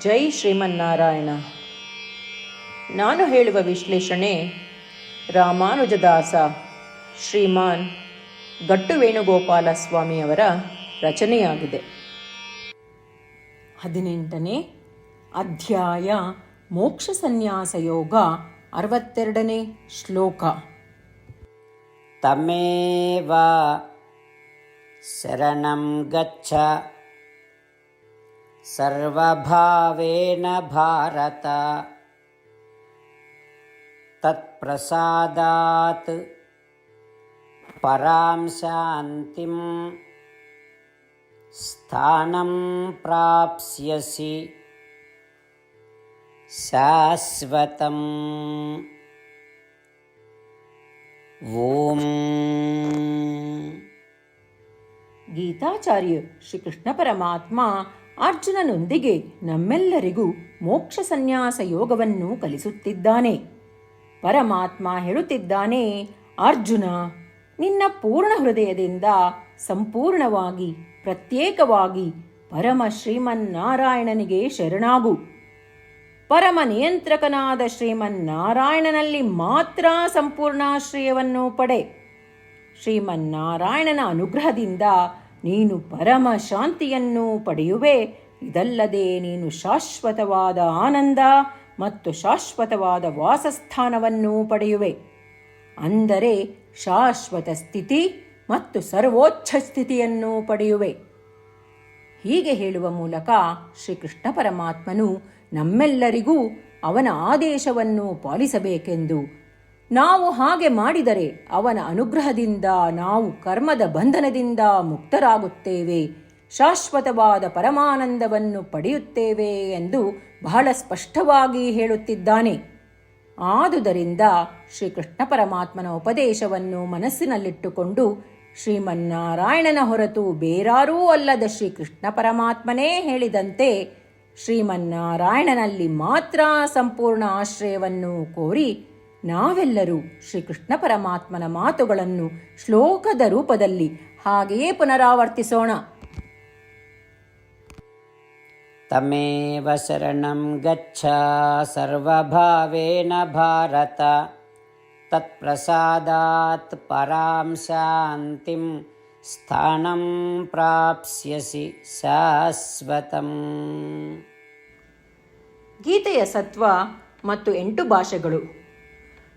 ಜೈ ಶ್ರೀಮನ್ನಾರಾಯಣ. ನಾನು ಹೇಳುವ ವಿಶ್ಲೇಷಣೆ ರಾಮಾನುಜದಾಸ ಶ್ರೀಮಾನ್ ಗಟ್ಟು ವೇಣುಗೋಪಾಲ ಸ್ವಾಮಿಯವರ ರಚನೆಯಾಗಿದೆ. ಹದಿನೆಂಟನೇ ಅಧ್ಯಾಯ ಮೋಕ್ಷ ಸನ್ಯಾಸ ಯೋಗ ಅರವತ್ತೆರಡನೇ ಶ್ಲೋಕ. ತಮೇವ ಶರಣಂ ಗಚ್ಚ सर्वभावेन भारत। तत्प्रसादात् परां शान्तिं स्थानं प्राप्स्यसि। शाश्वतम्। ॐ। गीताचार्य श्रीकृष्णपरमात्मा ಅರ್ಜುನನೊಂದಿಗೆ ನಮ್ಮೆಲ್ಲರಿಗೂ ಮೋಕ್ಷ ಸನ್ಯಾಸ ಯೋಗವನ್ನು ಕಲಿಸುತ್ತಿದ್ದಾನೆ. ಪರಮಾತ್ಮ ಹೇಳುತ್ತಿದ್ದಾನೆ, ಅರ್ಜುನ, ನಿನ್ನ ಪೂರ್ಣ ಹೃದಯದಿಂದ ಸಂಪೂರ್ಣವಾಗಿ, ಪ್ರತ್ಯೇಕವಾಗಿ ಪರಮ ಶ್ರೀಮನ್ನಾರಾಯಣನಿಗೆ ಶರಣಾಗು. ಪರಮ ನಿಯಂತ್ರಕನಾದ ಶ್ರೀಮನ್ನಾರಾಯಣನಲ್ಲಿ ಮಾತ್ರ ಸಂಪೂರ್ಣಾಶ್ರಯವನ್ನು ಪಡೆ. ಶ್ರೀಮನ್ನಾರಾಯಣನ ಅನುಗ್ರಹದಿಂದ ನೀನು ಪರಮ ಶಾಂತಿಯನ್ನು ಪಡೆಯುವೆ. ಇದಲ್ಲದೆ ನೀನು ಶಾಶ್ವತವಾದ ಆನಂದ ಮತ್ತು ಶಾಶ್ವತವಾದ ವಾಸಸ್ಥಾನವನ್ನು ಪಡೆಯುವೆ. ಅಂದರೆ ಶಾಶ್ವತ ಸ್ಥಿತಿ ಮತ್ತು ಸರ್ವೋಚ್ಛ ಸ್ಥಿತಿಯನ್ನು ಪಡೆಯುವೆ. ಹೀಗೆ ಹೇಳುವ ಮೂಲಕ ಶ್ರೀಕೃಷ್ಣ ಪರಮಾತ್ಮನು ನಮ್ಮೆಲ್ಲರಿಗೂ ಅವನ ಆದೇಶವನ್ನು ಪಾಲಿಸಬೇಕೆಂದು ನಾವು ಹಾಗೆ ಮಾಡಿದರೆ ಅವನ ಅನುಗ್ರಹದಿಂದ ನಾವು ಕರ್ಮದ ಬಂಧನದಿಂದ ಮುಕ್ತರಾಗುತ್ತೇವೆ. ಶಾಶ್ವತವಾದ ಪರಮಾನಂದವನ್ನು ಪಡೆಯುತ್ತೇವೆ ಎಂದು ಬಹಳ ಸ್ಪಷ್ಟವಾಗಿ ಹೇಳುತ್ತಿದ್ದಾನೆ. ಆದುದರಿಂದ ಶ್ರೀಕೃಷ್ಣ ಪರಮಾತ್ಮನ ಉಪದೇಶವನ್ನು ಮನಸ್ಸಿನಲ್ಲಿಟ್ಟುಕೊಂಡು ಶ್ರೀಮನ್ನಾರಾಯಣನ ಹೊರತು ಬೇರಾರೂ ಅಲ್ಲದ ಶ್ರೀಕೃಷ್ಣ ಪರಮಾತ್ಮನೇ ಹೇಳಿದಂತೆ ಶ್ರೀಮನ್ನಾರಾಯಣನಲ್ಲಿ ಮಾತ್ರ ಸಂಪೂರ್ಣ ಆಶ್ರಯವನ್ನು ಕೋರಿ ನಾವೆಲ್ಲರೂ ಶ್ರೀಕೃಷ್ಣ ಪರಮಾತ್ಮನ ಮಾತುಗಳನ್ನು ಶ್ಲೋಕದ ರೂಪದಲ್ಲಿ ಹಾಗೆಯೇ ಪುನರಾವರ್ತಿಸೋಣ. ತಮೇವ ಶರಣಂ ಗಚ್ಚ ಸರ್ವಭಾವೇನ ಭಾರತ ತತ್ಪ್ರಸಾದಾತ್ ಪರಾಂ ಶಾಂತಿಂ ಸ್ಥಾನಂ ಪ್ರಾಪ್ಸ್ಯಸಿ ಶಾಶ್ವತಂ. ಗೀತೆಯ ಸತ್ವ ಮತ್ತು ಎಂಟು ಭಾಷೆಗಳು.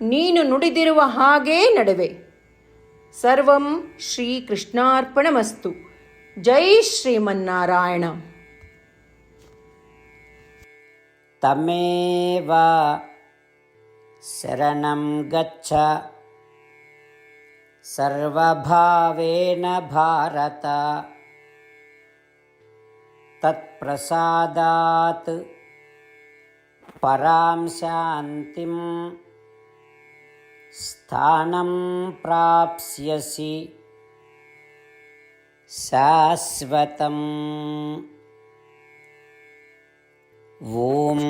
ನೀನು ನುಡಿದಿರುವ ಹಾಗೇ ನಡುವೆ. ಸರ್ವಂ ಶ್ರೀಕೃಷ್ಣಾರ್ಪಣಮಸ್ತು. ಜೈ ಶ್ರೀಮನ್ನಾರಾಯಣ. ತಮೇವ ಶರಣಂ ಗಚ್ಚ. ಸರ್ವಭಾವೇನ ಭಾರತ. ತತ್ಪ್ರಸಾದಾತ್ ಪರಾಂ ಶಾಂತಿಂ स्थानं प्राप्स्यसि। शाश्वतम्। ॐ।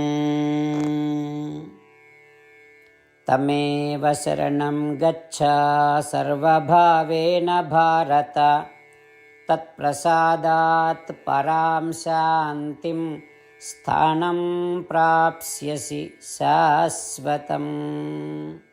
तमेव शरणं गच्छ सर्वभावेन भारत। तत्प्रसादात् परां शान्तिं स्थानं प्राप्स्यसि शाश्वतम्।